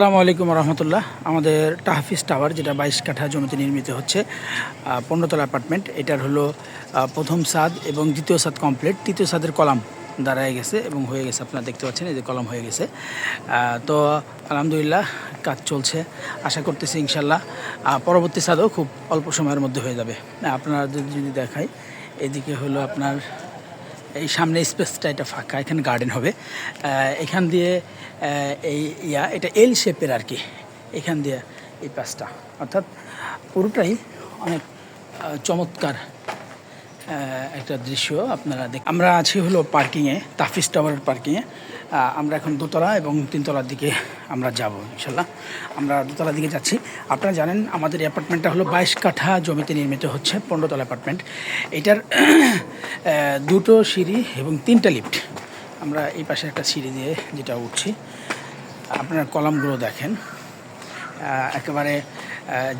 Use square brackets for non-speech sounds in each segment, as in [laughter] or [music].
আসসালামু আলাইকুম রহমতুল্লাহ। আমাদের তাহফিজ টাওয়ার, যেটা বাইশ কাঠা জমিতে নির্মিত হচ্ছে পনেরোতলা অ্যাপার্টমেন্ট এটার হলো প্রথম সাদ এবং দ্বিতীয় সাদ কমপ্লিট তৃতীয় সাদের কলাম দাঁড়ায় গেছে এবং হয়ে গেছে, আপনারা দেখতে পাচ্ছেন, এই যে কলম হয়ে গেছে। তো আলহামদুলিল্লাহ, কাজ চলছে। আশা করতেছি ইনশাল্লাহ পরবর্তী সাদও খুব অল্প সময়ের মধ্যে হয়ে যাবে। আপনারা যদি যদি দেখাই, এদিকে হলো আপনার এই সামনে স্পেসটা এটা ফাঁকা, এখানে গার্ডেন হবে। এখান দিয়ে এই ইয়া, এটা এল শেপের আর কি, এখান দিয়ে এই পাশটা। অর্থাৎ পুরোটাই অনেক চমৎকার একটা দৃশ্য আপনারা দেখ আমরা আছি হলো পার্কিংয়ে তাফিস টাওয়ারের পার্কিংয়ে আমরা এখন দোতলা এবং তিনতলার দিকে আমরা যাব ইনশাল্লাহ আমরা দোতলার দিকে যাচ্ছি। আপনারা জানেন, আমাদের অ্যাপার্টমেন্টটা হলো বাইশ কাঠা জমিতে নির্মিত হচ্ছে, পনেরোতলা অ্যাপার্টমেন্ট এটার দুটো সিঁড়ি এবং তিনটা লিফট আমরা এই পাশে একটা সিঁড়ি দিয়ে যেটা উঠছি। আপনার কলামগুলো দেখেন। একেবারে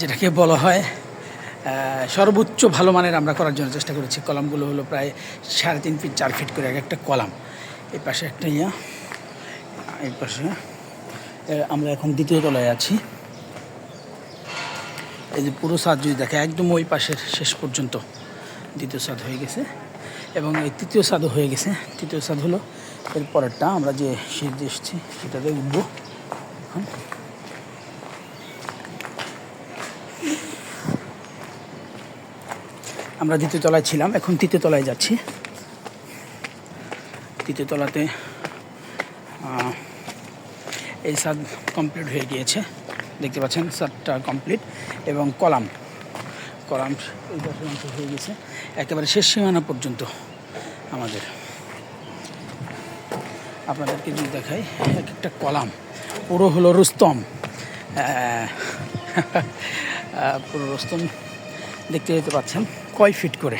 যেটাকে বলা হয় সর্বোচ্চ ভালো মানের আমরা করার জন্য চেষ্টা করেছি। কলামগুলো হলো প্রায় সাড়ে তিন ফিট, চার ফিট করে এক একটা কলাম। এই পাশে একটা ইয়া। এই পাশে। আমরা এখন দ্বিতীয় তলায় আছি। এই যে পুরো সাদ যদি দেখে, একদম ওই পাশের শেষ পর্যন্ত দ্বিতীয় সাদ হয়ে গেছে। এবং এই তৃতীয় সাদও হয়ে গেছে। তৃতীয় সাদ হলো এর পরেরটা। আমরা যে সিঁড়ি এসেছি, সেটাতে উঠবো এখন। আমরা দ্বিতীয় তলায় ছিলাম, এখন তৃতীয় তলায় যাচ্ছি। তৃতীয় তলাতে এই সাদ কমপ্লিট হয়ে গিয়েছে। দেখতে পাচ্ছেন, সাদটা কমপ্লিট এবং কলাম। কলাম পাশের অংশ হয়ে গেছে একেবারে শেষ সীমানা পর্যন্ত আমাদের। আপনাদেরকে যদি দেখাই, এক একটা কলাম। পুরো হলো রুস্তম। [laughs] পুরো রুস্তম দেখতে যেতে পাচ্ছেন, কয় ফিট করে?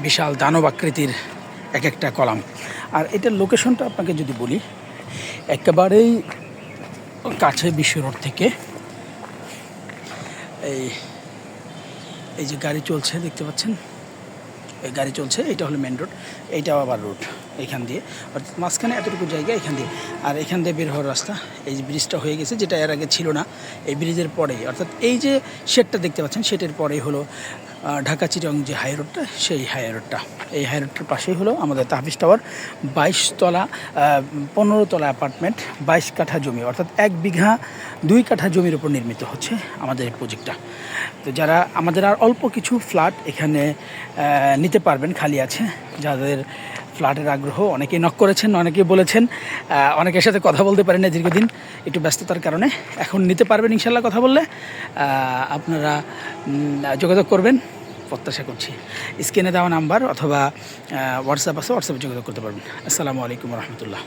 বিশাল দানব আকৃতির এক একটা কলাম। আর এটার লোকেশনটা আপনাকে যদি বলি, একেবারেই কাছে বিশ্ব রোড থেকে এই এই যে গাড়ি চলছে, দেখতে পাচ্ছেন? এই গাড়ি চলছে, এটা হলো মেন রোড এইটাও আবার রোড এখান দিয়ে। অর্থাৎ মাঝখানে এতটুকু জায়গা এখান দিয়ে। আর এখান দিয়ে বের হওয়ার রাস্তা, এই যে ব্রিজটা হয়ে গেছে, যেটা এর আগে ছিল না, এই ব্রিজের পরেই। অর্থাৎ এই যে শেডটা দেখতে পাচ্ছেন সেটার পরেই হলো ঢাকা চিরং যে হাই রোডটা সেই হাই রোডটা এই হাই রোডটার পাশেই হলো আমাদের তাহফিস টাওয়ার বাইশ তলা পনেরো তলা অ্যাপার্টমেন্ট বাইশ কাঠা জমি। অর্থাৎ এক বিঘা, দুই কাঠা জমির উপর নির্মিত হচ্ছে আমাদের এই প্রজেক্টটা তো যারা, আমাদের আর অল্প কিছু ফ্ল্যাট এখানে নিতে পারবেন, খালি আছে। যাদের ফ্ল্যাটের আগ্রহ, অনেকেই নক করেছেন, অনেকেই বলেছেন অনেকের সাথে কথা বলতে পারেন না দীর্ঘদিন, একটু ব্যস্ততার কারণে। এখন নিতে পারবেন ইনশাল্লাহ কথা বললে। আপনারা যোগাযোগ করবেন, প্রত্যাশা করছি। স্ক্রিনে দেওয়া নাম্বার অথবা হোয়াটসঅ্যাপ আছে হোয়াটসঅ্যাপে যোগাযোগ করতে পারবেন। আসসালামু আলাইকুম রহমতুল্লাহ।